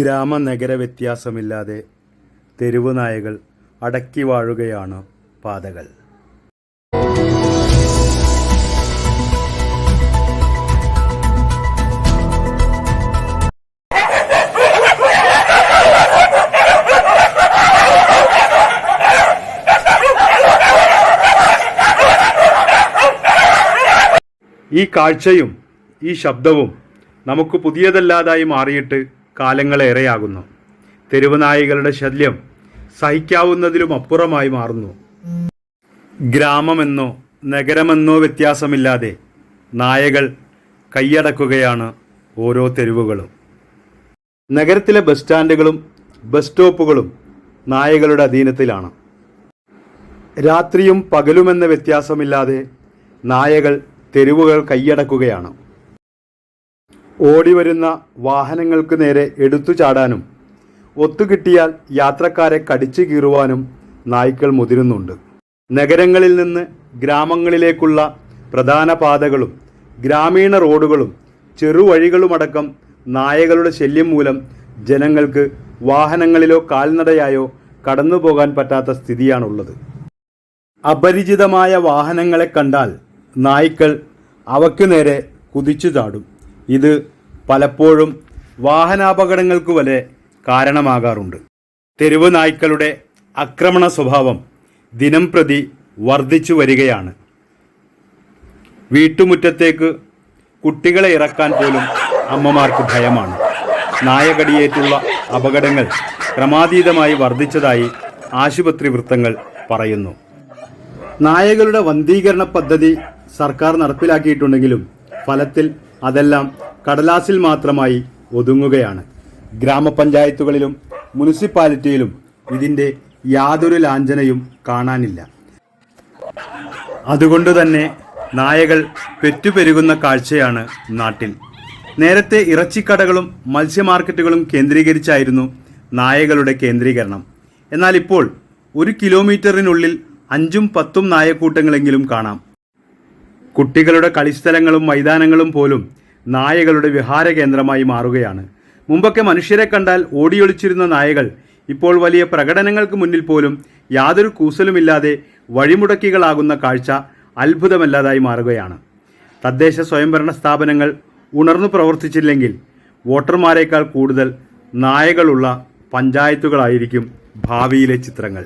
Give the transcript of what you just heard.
ഗ്രാമ നഗര വ്യത്യാസമില്ലാതെ തെരുവ് നായകൾ അടക്കി വാഴുകയാണ് പാതകൾ. ഈ കാഴ്ചയും ഈ ശബ്ദവും നമുക്ക് പുതിയതല്ലാതായി മാറിയിട്ട് കാലങ്ങളേറെയാകുന്നു തെരുവുനായികളുടെ ശല്യം സഹിക്കാവുന്നതിലും അപ്പുറമായി മാറുന്നു. ഗ്രാമമെന്നോ നഗരമെന്നോ വ്യത്യാസമില്ലാതെ നായകൾ കൈയടക്കുകയാണ് ഓരോ തെരുവുകളും. നഗരത്തിലെ ബസ് സ്റ്റാൻഡുകളും ബസ് സ്റ്റോപ്പുകളും നായകളുടെ അധീനത്തിലാണ്. രാത്രിയും പകലുമെന്ന വ്യത്യാസമില്ലാതെ നായകൾ തെരുവുകൾ കൈയടക്കുകയാണ്. ഓടിവരുന്ന വാഹനങ്ങൾക്ക് നേരെ എടുത്തു ചാടാനും ഒത്തുകിട്ടിയാൽ യാത്രക്കാരെ കടിച്ചു കീറുവാനും നായ്ക്കൾ മുതിരുന്നുണ്ട്. നഗരങ്ങളിൽ നിന്ന് ഗ്രാമങ്ങളിലേക്കുള്ള പ്രധാന പാതകളും ഗ്രാമീണ റോഡുകളും ചെറുവഴികളുമടക്കം നായകളുടെ ശല്യം മൂലം ജനങ്ങൾക്ക് വാഹനങ്ങളിലോ കാൽനടയായോ കടന്നു പോകാൻ പറ്റാത്ത സ്ഥിതിയാണുള്ളത്. അപരിചിതമായ വാഹനങ്ങളെ കണ്ടാൽ നായ്ക്കൾ അവയ്ക്കു നേരെ കുതിച്ചു ചാടും ഇത് പലപ്പോഴും വാഹനാപകടങ്ങൾക്ക് വരെ കാരണമാകാറുണ്ട്. തെരുവ് നായ്ക്കളുടെ ആക്രമണ സ്വഭാവം ദിനം പ്രതി വർദ്ധിച്ചു വരികയാണ്. വീട്ടുമുറ്റത്തേക്ക് കുട്ടികളെ ഇറക്കാൻ പോലും അമ്മമാർക്ക് ഭയമാണ്. നായകടിയേറ്റുള്ള അപകടങ്ങൾ ക്രമാതീതമായി വർദ്ധിച്ചതായി ആശുപത്രി വൃത്തങ്ങൾ പറയുന്നു. നായകളുടെ വന്ധീകരണ പദ്ധതി സർക്കാർ നടപ്പിലാക്കിയിട്ടുണ്ടെങ്കിലും ഫലത്തിൽ അതെല്ലാം കടലാസിൽ മാത്രമായി ഒതുങ്ങുകയാണ്. ഗ്രാമപഞ്ചായത്തുകളിലും മുനിസിപ്പാലിറ്റിയിലും ഇതിന്റെ യാതൊരു ലാഞ്ചനയും കാണാനില്ല. അതുകൊണ്ട് തന്നെ നായകൾ പെറ്റുപെരുകുന്ന കാഴ്ചയാണ് നാട്ടിൽ. നേരത്തെ ഇറച്ചിക്കടകളും മത്സ്യമാർക്കറ്റുകളും കേന്ദ്രീകരിച്ചായിരുന്നു നായകളുടെ കേന്ദ്രീകരണം. എന്നാൽ ഇപ്പോൾ ഒരു കിലോമീറ്ററിനുള്ളിൽ അഞ്ചും പത്തും നായക്കൂട്ടങ്ങളെങ്കിലും കാണാം. കുട്ടികളുടെ കളിസ്ഥലങ്ങളും മൈതാനങ്ങളും പോലും നായകളുടെ വിഹാര കേന്ദ്രമായി മാറുകയാണ്. മുമ്പൊക്കെ മനുഷ്യരെ കണ്ടാൽ ഓടിയൊളിച്ചിരുന്ന നായകൾ ഇപ്പോൾ വലിയ പ്രകടനങ്ങൾക്ക് മുന്നിൽ പോലും യാതൊരു കൂസലുമില്ലാതെ വഴിമുടക്കികളാകുന്ന കാഴ്ച അത്ഭുതമല്ലാതായി മാറുകയാണ്. തദ്ദേശ സ്വയംഭരണ സ്ഥാപനങ്ങൾ ഉണർന്നു പ്രവർത്തിച്ചില്ലെങ്കിൽ വോട്ടർമാരെക്കാൾ കൂടുതൽ നായകളുള്ള പഞ്ചായത്തുകളായിരിക്കും ഭാവിയിലെ ചിത്രങ്ങൾ.